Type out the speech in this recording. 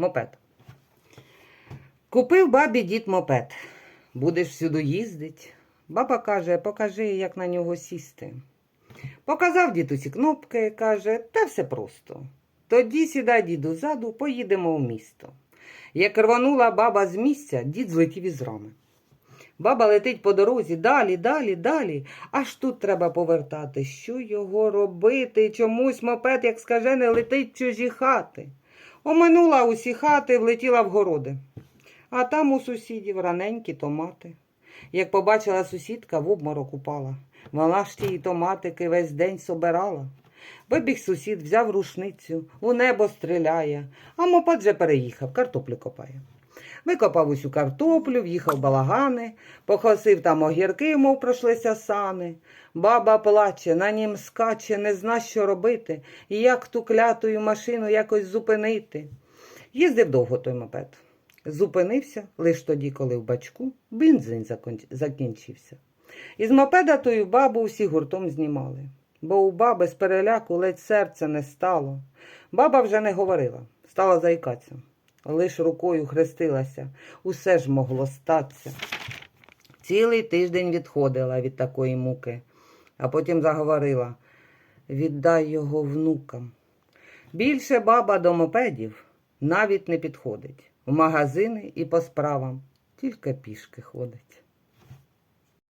Мопед. Купив бабі дід мопед. Будеш всюди їздить. Баба каже, покажи, як на нього сісти. Показав дід усі кнопки, каже, та все просто. Тоді сідай діду ззаду, поїдемо в місто. Як рванула баба з місця, дід злетів із рами. Баба летить по дорозі далі, далі, далі. Аж тут треба повертати. Що його робити? Чомусь мопед, як скажене, летить в чужі хати. Оминула усі хати, влетіла в городи. А там у сусідів раненькі томати. Як побачила сусідка, в обморок упала. Вона ж ті томатики весь день собирала. Вибіг сусід, взяв рушницю, у небо стріляє, а мопад вже переїхав, картоплю копає. Викопав усю картоплю, в'їхав балагани, похосив там огірки, мов пройшлися сани. Баба плаче, на нім скаче, не зна, що робити, і як ту клятую машину якось зупинити. Їздив довго той мопед. Зупинився лише тоді, коли в бачку бензин закінчився. Із мопеда тою бабу всі гуртом знімали, бо у баби з переляку ледь серця не стало. Баба вже не говорила, стала заїкатися. Лиш рукою хрестилася, усе ж могло статися. Цілий тиждень відходила від такої муки, а потім заговорила віддай його внукам. Більше баба до мопедів навіть не підходить. В магазини і по справам тільки пішки ходить.